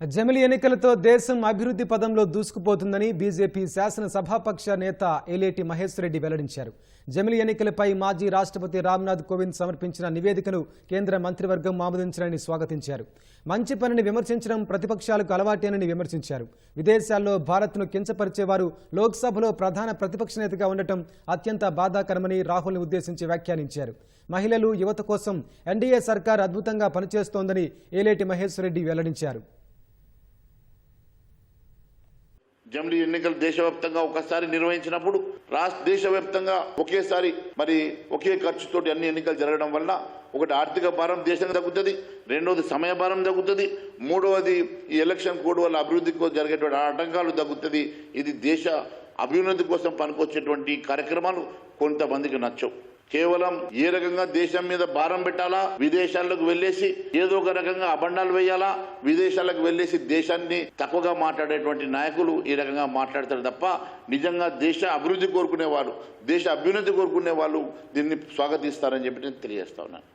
జమిలి ఎన్నికలతో దేశం అభివృద్ధి పదంలో దూసుకుపోతుందని బీజేపీ శాసనసభాపక్ష నేత ఏలేటి మహేశ్వర్ రెడ్డి వెల్లడించారు. జమిలి ఎన్నికలపై మాజీ రాష్ట్రపతి రామ్నాథ్ కోవింద్ సమర్పించిన నివేదికను కేంద్ర మంత్రివర్గం ఆమోదించాలని స్వాగతించారు. మంచి పనిని విమర్శించడం ప్రతిపక్షాలకు అలవాటేనని విమర్శించారు. విదేశాల్లో భారత్ను కించపరిచేవారు లోక్సభలో ప్రధాన ప్రతిపక్ష నేతగా ఉండటం అత్యంత బాధాకరమని రాహుల్ని ఉద్దేశించి వ్యాఖ్యానించారు. మహిళలు యువత కోసం ఎన్డీఏ సర్కార్ అద్భుతంగా పనిచేస్తోందని ఏలేటి మహేశ్వర్ రెడ్డి వెల్లడించారు. జమిలీ ఎన్నికలు దేశవ్యాప్తంగా ఒకసారి నిర్వహించినప్పుడు రాష్ట్ర దేశవ్యాప్తంగా ఒకేసారి మరి ఒకే ఖర్చుతోటి అన్ని ఎన్నికలు జరగడం వల్ల ఒకటి ఆర్థిక భారం దేశంగా తగ్గుతుంది రెండవది సమయ భారం తగ్గుతుంది మూడవది ఈ ఎలక్షన్ కోడ్ వల్ల అభివృద్ధికి జరిగేటువంటి ఆటంకాలు తగ్గుతుంది. ఇది దేశ అభివృద్ధి కోసం పనికొచ్చేటువంటి కార్యక్రమాలు కొంతమందికి నచ్చవు. కేవలం ఏ రకంగా దేశం మీద భారం పెట్టాలా? విదేశాలకు వెళ్ళేసి ఏదో ఒక రకంగా అబండాలు వేయాలా? విదేశాలకు వెళ్ళేసి దేశాన్ని తక్కువగా మాట్లాడేటువంటి నాయకులు ఈ రకంగా మాట్లాడతారు తప్ప నిజంగా దేశ అభివృద్ధి కోరుకునే వాళ్ళు దేశ అభ్యున్నతి కోరుకునే వాళ్ళు దీన్ని స్వాగతిస్తారని చెప్పి నేను తెలియజేస్తా ఉన్నాను.